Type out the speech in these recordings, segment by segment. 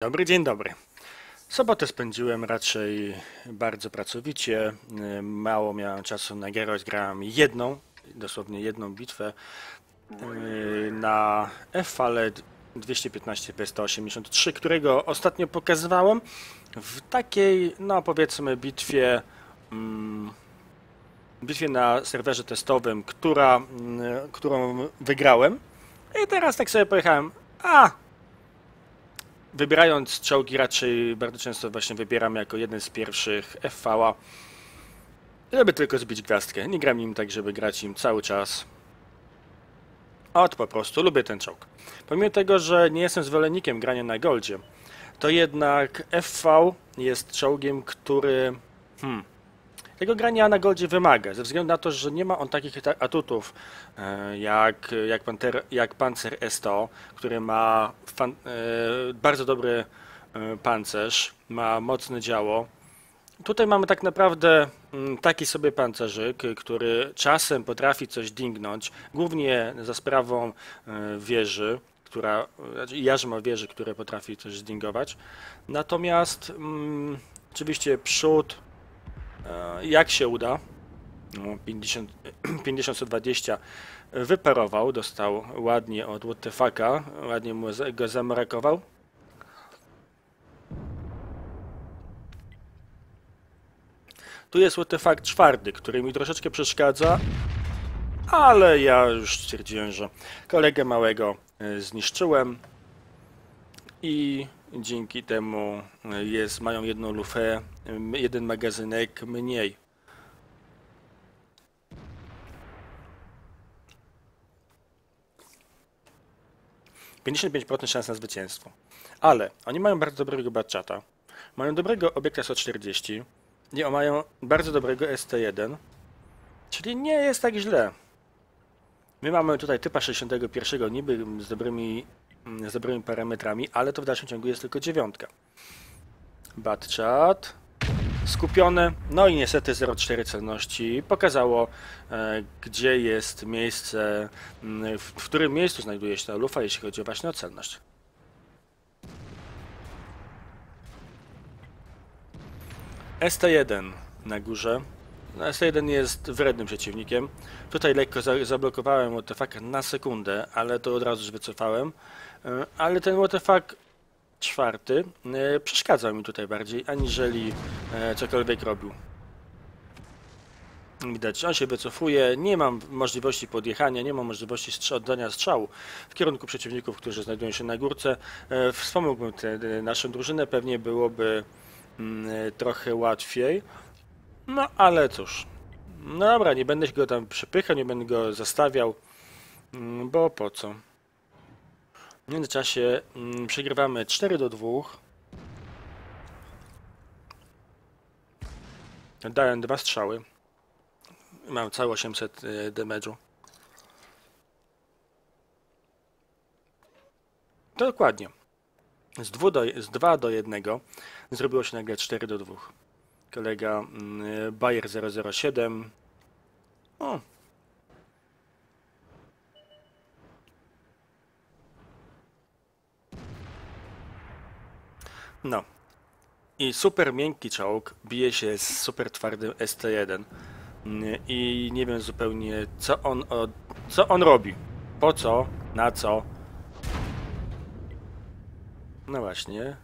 Dobry, dzień dobry. Sobotę spędziłem raczej bardzo pracowicie. Mało miałem czasu na gierę, grałem jedną, dosłownie jedną bitwę y, na F-fale 215 P183, którego ostatnio pokazywałem w takiej, no powiedzmy, bitwie, mm, bitwie na serwerze testowym, która, mm, którą wygrałem. I teraz tak sobie pojechałem, a Wybierając czołgi raczej bardzo często właśnie wybieram jako jeden z pierwszych FV-a, żeby tylko zbić gwiazdkę. Nie gram nim tak, żeby grać im cały czas. Ot po prostu, lubię ten czołg. Pomimo tego, że nie jestem zwolennikiem grania na goldzie, to jednak FV jest czołgiem, który... Hmm, tego grania na goldzie wymaga, ze względu na to, że nie ma on takich ta- atutów e, jak, jak, Panther, jak Panzer S100, który ma fan, e, bardzo dobry e, pancerz, ma mocne działo. Tutaj mamy tak naprawdę mm, taki sobie pancerzyk, który czasem potrafi coś dingnąć, głównie za sprawą wieży, która, znaczy jarzma wieży, które potrafi coś zdingować. Natomiast mm, oczywiście przód, Jak się uda? No, 50, 50-120 wyparował, dostał ładnie od WTFaka, ładnie mu go zamrakował. Tu jest WTFak czwarty, który mi troszeczkę przeszkadza, ale ja już stwierdziłem, że kolegę małego e, zniszczyłem i dzięki temu e, jest, mają jedną lufę, jeden magazynek mniej. Procent szans na zwycięstwo. Ale oni mają bardzo dobrego batchata, mają dobrego obiekta 140 i mają bardzo dobrego ST1, czyli nie jest tak źle. My mamy tutaj typa 61 niby z dobrymi, z dobrymi parametrami, ale to w dalszym ciągu jest tylko dziewiątka. Batchat skupione, no i niestety 0,4 celności pokazało, e, gdzie jest miejsce, m, w, którym miejscu znajduje się ta lufa, jeśli chodzi właśnie o celność. ST1 na górze. No, ST1 jest wrednym przeciwnikiem. Tutaj lekko za zablokowałem WTF na sekundę, ale to od razu już wycofałem. E, Ale ten WTF czwarty e, przeszkadzał mi tutaj bardziej, aniżeli e, cokolwiek robił. Widać, on się wycofuje, nie mam możliwości podjechania, nie mam możliwości oddania strzału w kierunku przeciwników, którzy znajdują się na górce. Wspomógłbym tę naszą drużynę, pewnie byłoby mm, trochę łatwiej. No ale cóż, no dobra, nie będę go tam przypychał, nie będę go zastawiał, mm, bo po co? W międzyczasie mm, przegrywamy 4 do 2. Dałem dwa strzały. Mam cały 800 y, damage'u. Dokładnie. Z 2 do, z 2 do 1 zrobiło się nagle 4 do 2. Kolega mm, Bayer 007. O. No. I super miękki czołg bije się z super twardym ST1. Mm, I nie wiem zupełnie co on, co on robi. Po co? Na co? No właśnie.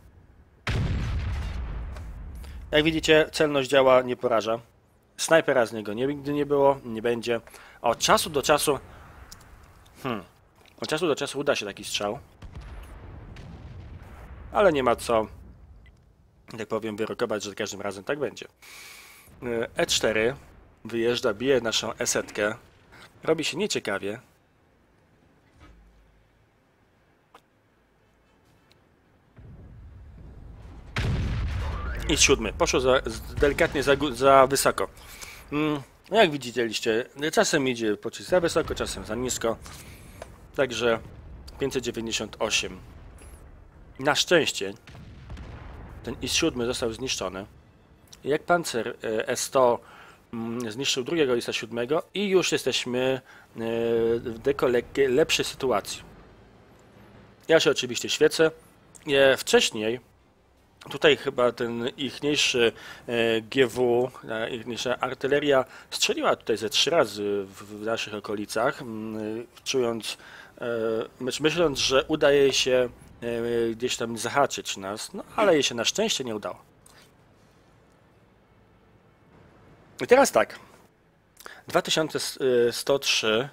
Jak widzicie, celność działa nie poraża. Snajpera z niego nigdy nie było, nie będzie. Od czasu do czasu. Hmm. Od czasu do czasu uda się taki strzał. Ale nie ma co, tak powiem, wyrokować, że za każdym razem tak będzie. Yy, E4 wyjeżdża, bije naszą esetkę. Robi się nieciekawie. I siódmy. Poszło za, delikatnie za, za wysoko. Mm, jak widzieliście, czasem idzie pocisk za wysoko, czasem za nisko. Także 598. Na szczęście ten IS-7 został zniszczony. Jak pancer e, S100 mm, zniszczył drugiego IS-7 i już jesteśmy e, w lepszej sytuacji. Ja się oczywiście świecę wcześniej tutaj chyba ten ichniejszy e, GW, ichniejsza artyleria strzeliła tutaj ze trzy razy w, naszych okolicach, czując, e, myśl- myśląc, że udaje się e, gdzieś tam zahaczyć nas, no ale jej się na szczęście nie udało. I teraz tak. 2103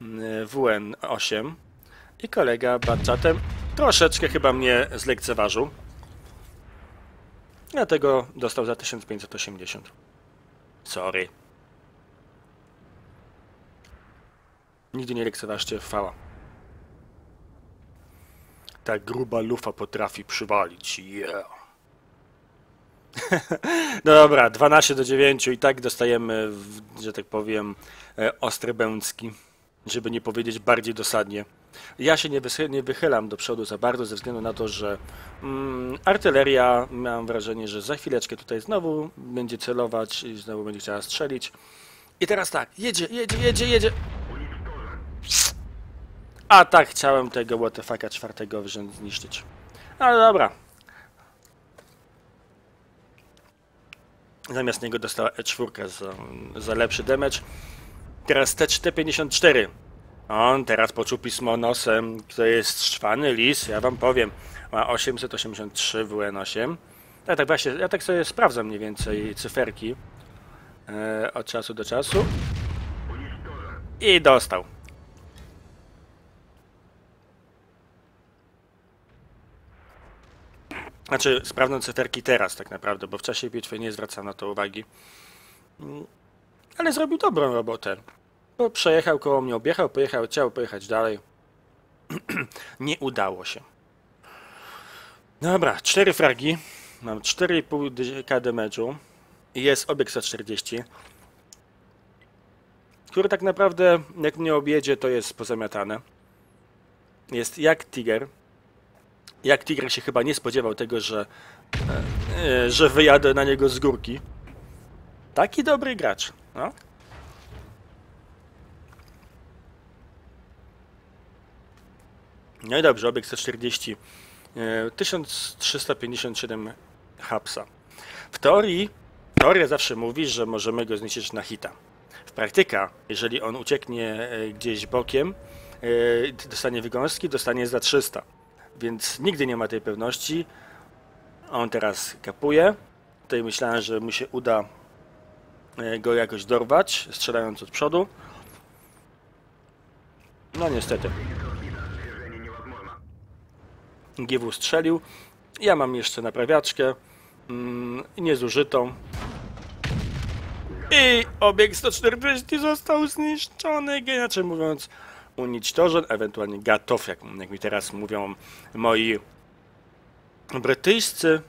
mm, WN8 i kolega Batchatem troszeczkę chyba mnie zlekceważył. Dlatego dostał za 1580. Sorry. Nigdy nie lekceważcie fała. Ta gruba lufa potrafi przywalić. Yeah. No dobra, 12 do 9 i tak dostajemy, że tak powiem, e, ostre bęcki, żeby nie powiedzieć bardziej dosadnie. Ja się nie, nie wychylam do przodu za bardzo ze względu na to, że mm, artyleria, mam wrażenie, że za chwileczkę tutaj znowu będzie celować i znowu będzie chciała strzelić. I teraz tak, jedzie, jedzie, jedzie, jedzie. A tak, chciałem tego WTF-a czwartego rząd zniszczyć. Ale dobra, Zamiast niego dostała E4 za, za lepszy damage. Teraz T454. On teraz poczuł pismo nosem. To jest szczwany lis, ja wam powiem. Ma 883 WN8. Ja tak właśnie, ja tak sobie sprawdzam mniej więcej cyferki e, od czasu do czasu. I dostał. Znaczy, sprawdzam cyferki teraz tak naprawdę, bo w czasie bitwy nie zwracam na to uwagi. Mm, Ale zrobił dobrą robotę. Bo przejechał koło mnie, objechał, pojechał, chciał pojechać dalej. nie udało się. Dobra, cztery fragi. Mam 4,5 k damage'u. Jest obiekt 140. Który tak naprawdę, jak mnie objedzie, to jest pozamiatane. Jest jak Tiger. Jak Tiger się chyba nie spodziewał tego, że, e, e, że wyjadę na niego z górki. Taki dobry gracz. No. No i dobrze, obiekt 140. e, 1357 hapsa. W teorii, teoria zawsze mówi, że możemy go zniszczyć na hita. W praktyka, jeżeli on ucieknie e, gdzieś bokiem, e, dostanie wygąski, dostanie za 300 więc nigdy nie ma tej pewności. On teraz kapuje. Tutaj myślałem, że mu się uda e, go jakoś dorwać, strzelając od przodu. No niestety. GW strzelił. Ja mam jeszcze naprawiaczkę. Mm, niezużytą. I obiekt 140 został zniszczony, inaczej mówiąc, unicztorzony, ewentualnie gatow, jak, jak mi teraz mówią moi brytyjscy,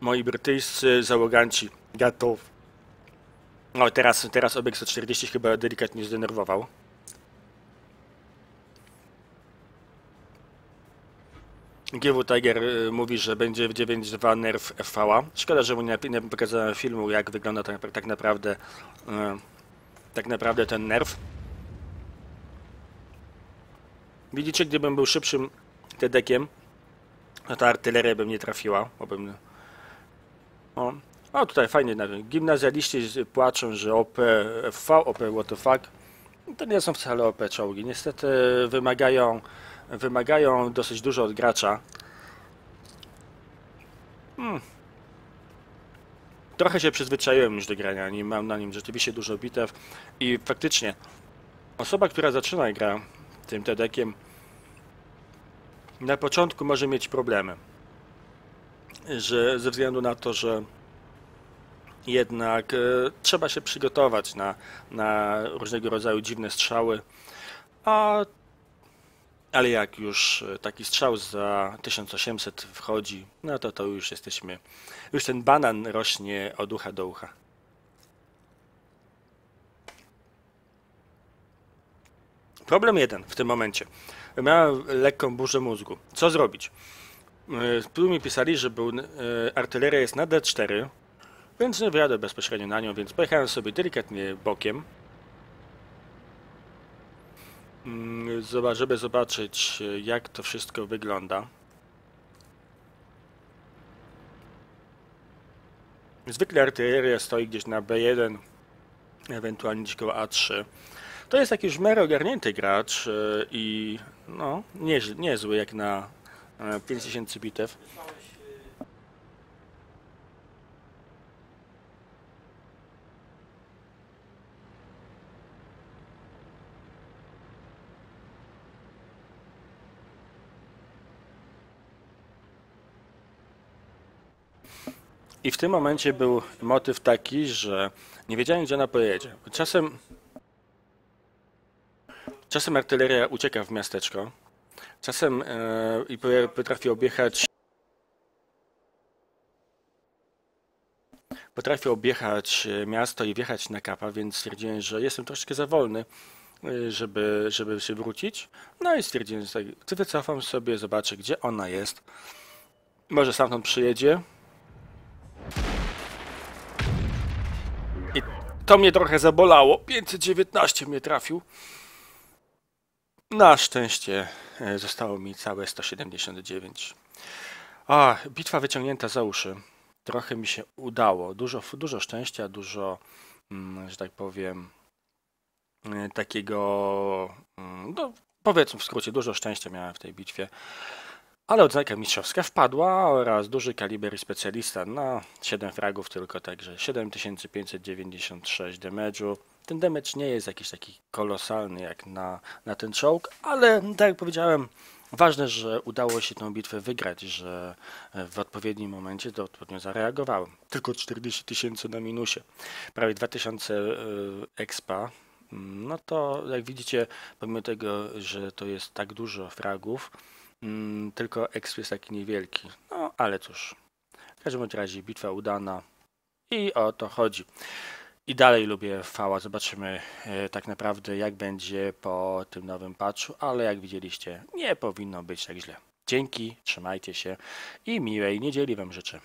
moi brytyjscy załoganci, gatow. No teraz, teraz obiekt 140 chyba delikatnie zdenerwował. GW Tiger y, mówi, że będzie w 9.2 nerw FV. Szkoda, że mu nie, nie pokazałem filmu, jak wygląda tak, tak naprawdę y, tak naprawdę ten nerw. Widzicie, gdybym był szybszym tedekiem, no to artyleria bym nie trafiła, bo bym... O, o tutaj fajnie, gimnazjaliści płaczą, że OP, FV, OP, what the fuck. To nie są wcale OP czołgi. Niestety wymagają, wymagają dosyć dużo od gracza. Hmm. Trochę się przyzwyczaiłem już do grania nim, mam na nim rzeczywiście dużo bitew i faktycznie osoba, która zaczyna gra tym TEDekiem na początku może mieć problemy. Że ze względu na to, że jednak e, trzeba się przygotować na, na różnego rodzaju dziwne strzały. A, ale jak już e, taki strzał za 1800 wchodzi, no to to już jesteśmy. Już ten banan rośnie od ucha do ucha. Problem jeden w tym momencie. Miałem lekką burzę mózgu. Co zrobić? Yy, Tu mi pisali, że był, yy, artyleria jest na D4, więc nie wyjadę bezpośrednio na nią, więc pojechałem sobie delikatnie bokiem. Mm, żeby zobaczyć e, jak to wszystko wygląda. Zwykle artyleria stoi gdzieś na B1, ewentualnie gdzieś koło A3. To jest taki już miarę ogarnięty gracz e, i no, nie, niezły jak na e, 5000 bitew. I w tym momencie był motyw taki, że nie wiedziałem, gdzie ona pojedzie. Czasem, czasem artyleria ucieka w miasteczko, czasem e, i po- potrafi objechać potrafi objechać e, miasto i wjechać na kapa, więc stwierdziłem, że jestem troszeczkę za wolny, e, żeby, żeby się wrócić. No i stwierdziłem, że tak, wycofam sobie, zobaczę, gdzie ona jest. Może stamtąd przyjedzie, to mnie trochę zabolało. 519 mnie trafił. Na szczęście e, zostało mi całe 179. A, bitwa wyciągnięta za uszy. Trochę mi się udało. Dużo, dużo szczęścia, dużo, mm, że tak powiem, e, takiego, mm, no, powiedzmy w skrócie, dużo szczęścia miałem w tej bitwie. Ale odznaka mistrzowska wpadła oraz duży kaliber i specjalista na 7 fragów tylko, także 7596 damage'u. Ten damage nie jest jakiś taki kolosalny jak na, na ten czołg, ale tak jak powiedziałem, ważne, że udało się tę bitwę wygrać, że w odpowiednim momencie to odpowiednio zareagowałem. Tylko 40 tysięcy na minusie, prawie 2000 y, expa. No to jak widzicie, pomimo tego, że to jest tak dużo fragów, Mm, tylko exp jest taki niewielki. No, ale cóż. W każdym razie bitwa udana i o to chodzi. I dalej lubię Fała. Zobaczymy e, tak naprawdę jak będzie po tym nowym patchu, ale jak widzieliście, nie powinno być tak źle. Dzięki, trzymajcie się i miłej niedzieli Wam życzę.